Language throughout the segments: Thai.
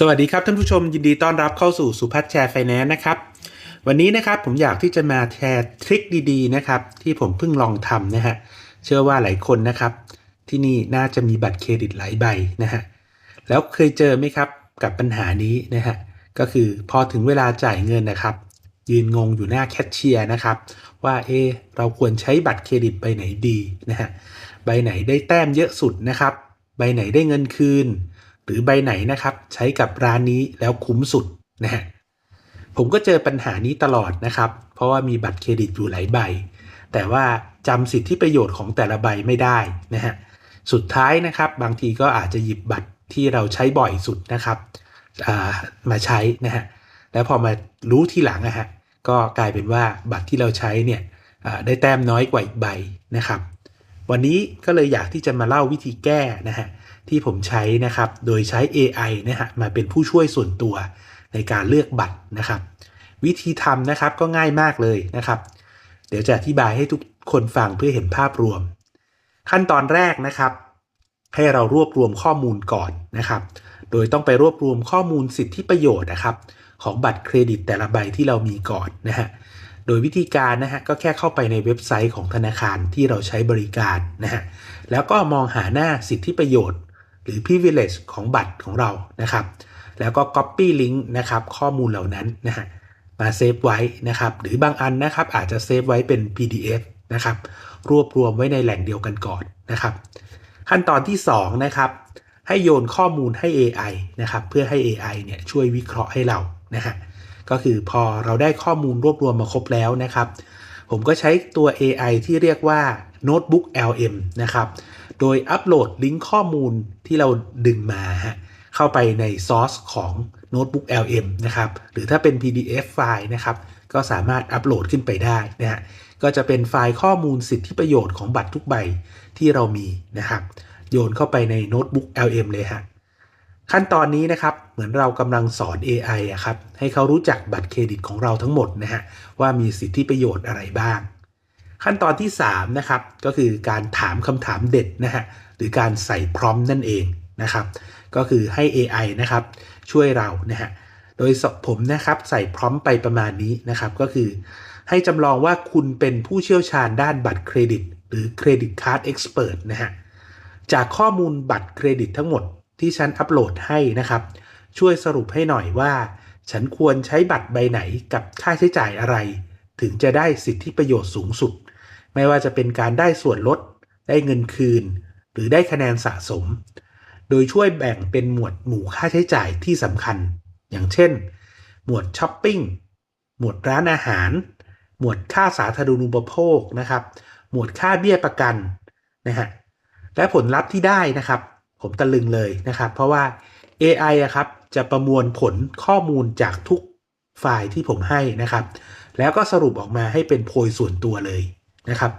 สวัสดีครับท่านผู้ชมยินดีต้อนรับเข้าสู่สุพัฒน์แชร์ไฟแนนซ์นะครับ วันนี้นะครับผมอยากที่จะมาแชร์ทริคดีๆนะครับที่ผมเพิ่งลองทำนะฮะเชื่อว่าหลายคนนะครับ ที่นี่น่าจะมีบัตรเครดิตหลายใบนะฮะแล้วเคยเจอไหมครับกับปัญหานี้นะฮะก็คือพอถึงเวลาจ่ายเงินนะครับ ยืนงงอยู่หน้าแคชเชียร์นะครับ ว่าเออเราควรใช้บัตรเครดิตใบไหนดีนะฮะใบไหนได้แต้มเยอะสุดนะครับ ใบไหนได้เงินคืน หรือใบไหนนะครับ ใช้กับร้านนี้แล้วคุ้มสุดนะฮะผมก็เจอปัญหานี้ตลอดนะครับ เพราะว่ามีบัตรเครดิตอยู่หลายใบ แต่ว่าจำสิทธิประโยชน์ของแต่ละใบไม่ได้นะฮะสุดท้ายนะครับ บางทีก็อาจจะหยิบบัตรที่เราใช้บ่อยสุดนะครับมาใช้นะฮะแล้วพอมารู้ทีหลังนะฮะก็กลายเป็นว่าบัตรที่เราใช้เนี่ยได้แต้มน้อยกว่าอีกใบนะครับ วันนี้ก็เลยอยากที่จะมาเล่าวิธีแก้นะฮะ ที่ผมใช้นะครับ โดยใช้ AI นะฮะมาเป็นผู้ช่วยส่วนตัวในการเลือกบัตรนะครับ วิธีทำนะครับก็ง่ายมากเลยนะครับ เดี๋ยวจะอธิบายให้ทุกคนฟังเพื่อเห็นภาพรวม ขั้นตอนแรกนะครับ ให้เรารวบรวมข้อมูลก่อนนะครับ โดยต้องไปรวบรวมข้อมูลสิทธิประโยชน์นะครับ ของบัตรเครดิตแต่ละใบที่เรามีก่อนนะฮะโดยวิธีการนะฮะก็แค่เข้าไปในเว็บไซต์ของธนาคารที่เราใช้บริการนะฮะแล้วก็มองหาหน้าสิทธิประโยชน์ หรือ privilege ของบัตรของเรานะครับ แล้วก็ copy link นะครับข้อมูลเหล่านั้นนะฮะมาเซฟไว้นะครับ หรือบางอันนะครับอาจจะเซฟไว้เป็น PDF นะครับ รวบรวมไว้ในแหล่งเดียวกันก่อนนะครับ ขั้นตอนที่2นะครับให้โยนข้อมูลให้ AI นะครับ เพื่อให้ AI เนี่ยช่วยวิเคราะห์ให้เรานะฮะก็คือพอเราได้ข้อมูลรวบรวมมาครบแล้วนะครับ ผมก็ใช้ตัว AI ที่เรียกว่า Notebook LM นะครับ โดยอัปโหลดลิงก์ข้อมูลที่เราดึงมาฮะเข้าไปในซอสของ Notebook LM นะครับ หรือถ้าเป็น PDF ไฟล์นะครับ ก็สามารถอัปโหลดขึ้นไปได้นะฮะก็จะเป็นไฟล์ข้อมูลสิทธิประโยชน์ของบัตรทุกใบที่เรามีนะครับ โยนเข้าไปในโน้ตบุ๊ก LM เลยฮะขั้นตอนนี้นะครับเหมือนเรากำลังสอน AI อะครับให้เขารู้จักบัตรเครดิตของเราทั้งหมดนะฮะว่ามีสิทธิประโยชน์อะไรบ้าง ขั้นตอนที่3นะครับก็คือการถามคำถามเด็ดนะฮะหรือการใส่พร้อมนั่นเองนะครับก็คือให้ AI นะครับช่วยเรานะฮะโดยผมนะครับใส่พร้อมไปประมาณนี้นะครับก็คือ ให้จำลองว่าคุณเป็นผู้เชี่ยวชาญด้านบัตรเครดิต หรือเครดิตการ์ดเอ็กซ์เพรสนะฮะจากข้อมูลบัตรเครดิตทั้งหมดที่ฉันอัปโหลดให้นะครับ ช่วยสรุปให้หน่อยว่า ฉันควรใช้บัตรใบไหนกับค่าใช้จ่ายอะไร ถึงจะได้สิทธิประโยชน์สูงสุด ไม่ว่าจะเป็นการได้ส่วนลด ได้เงินคืน หรือได้คะแนนสะสม โดยช่วยแบ่งเป็นหมวดหมู่ค่าใช้จ่ายที่สำคัญ อย่างเช่น หมวดช้อปปิ้ง หมวดร้านอาหาร หมวดค่าสาธารณูปโภคนะครับ หมวดค่าเบี้ยประกันนะฮะ และผลลัพธ์ที่ได้นะครับ ผมตะลึงเลยนะครับ เพราะว่า AI อะครับจะประมวลผลข้อมูลจากทุกไฟล์ที่ผมให้นะครับ แล้วก็สรุปออกมาให้เป็นโพยส่วนตัวเลย นะครับ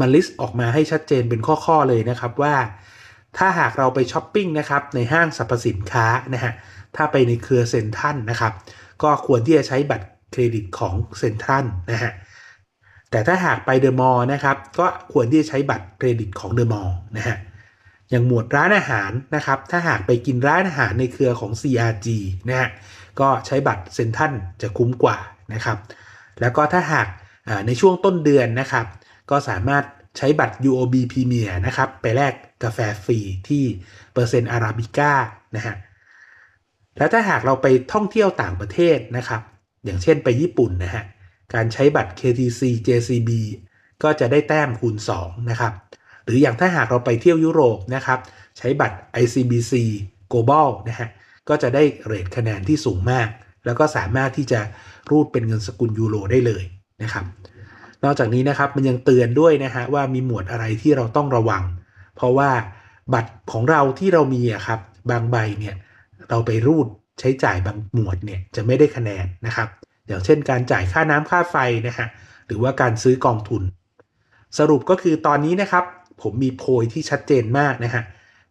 มันลิสต์ออกมาให้ชัดเจนเป็นข้อๆเลยนะครับว่า ถ้าหากเราไปช้อปปิ้งนะครับในห้างสรรพสินค้านะฮะถ้าไปในเครือเซ็นทรัลนะครับ ก็ควรที่จะใช้บัตรเครดิตของเซ็นทรัลนะฮะแต่ถ้าหากไปเดอะมอลล์นะครับ ก็ควรที่จะใช้บัตรเครดิตของเดอะมอลล์นะฮะอย่างหมวดร้านอาหารนะครับ ถ้าหากไปกินร้านอาหารในเครือของ CRG นะฮะก็ใช้บัตรเซ็นทรัลจะคุ้มกว่านะครับ แล้วก็ถ้าหากในช่วงต้นเดือนนะครับ ก็สามารถใช้บัตร UOB Premier นะครับ ไปแลกกาแฟฟรีที่เปอร์เซ็นต์อาราบิก้านะฮะแล้วถ้าหากเราไปท่องเที่ยวต่างประเทศนะครับ อย่างเช่นไปญี่ปุ่นนะฮะการใช้บัตร KTC JCB ก็จะได้แต้มคูณ 2 นะครับ หรืออย่างถ้าหากเราไปเที่ยวยุโรปนะครับ ใช้บัตร ICBC Global นะฮะก็จะได้เรทคะแนนที่สูงมาก แล้วก็สามารถที่จะรูดเป็นเงินสกุลยูโรได้เลยนะครับ นอกจากนี้นะครับมันยังเตือนด้วยนะฮะว่ามีหมวดอะไรที่เราต้องระวัง เพราะว่าบัตรของเราที่เรามีอะครับบางใบเนี่ยเราไปรูดใช้จ่ายบางหมวดเนี่ยจะไม่ได้คะแนนนะครับ อย่างเช่นการจ่ายค่าน้ำค่าไฟนะฮะหรือว่าการซื้อกองทุน สรุปก็คือตอนนี้นะครับ ผมมีโพยที่ชัดเจนมากนะฮะ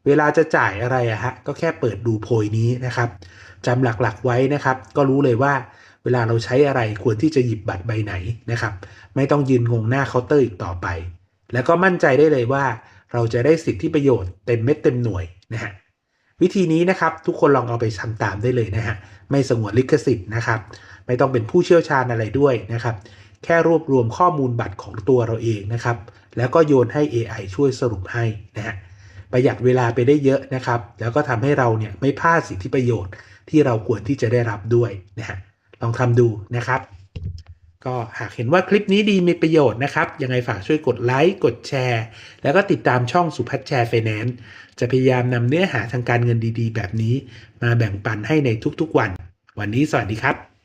เวลาจะจ่ายอะไรอะฮะก็แค่เปิดดูโพยนี้นะครับจำหลักๆไว้นะครับ ก็รู้เลยว่า วลาเราใช้อะไรควรที่จะหยิบบัตรใบไหนนะครับ ไม่ต้องยืนงงหน้าเคาน์เตอร์อีกต่อไป แล้วก็มั่นใจได้เลยว่า เราจะได้สิทธิประโยชน์เต็มเม็ดเต็มหน่วยนะฮะวิธีนี้นะครับทุกคนลองเอาไปทำตามได้เลยนะฮะไม่สงวนลิขสิทธิ์นะครับ ไม่ต้องเป็นผู้เชี่ยวชาญอะไรด้วยนะครับ แค่รวบรวมข้อมูลบัตรของตัวเราเองนะครับ แล้วก็โยนให้ AI ช่วยสรุปให้นะฮะประหยัดเวลาไปได้เยอะนะครับ แล้วก็ทำให้เราเนี่ยไม่พลาดสิทธิประโยชน์ที่เราควรที่จะได้รับด้วยนะฮะ ลองทำดูนะครับ ก็หากเห็นว่าคลิปนี้ดีมีประโยชน์นะครับ ยังไงฝากช่วยกดไลค์ กดแชร์ แล้วก็ติดตามช่องสุพัฒน์แชร์ไฟแนนซ์จะพยายามนำเนื้อหาทางการเงินดีๆ แบบนี้ มาแบ่งปันให้ในทุกๆวัน วันนี้สวัสดีครับ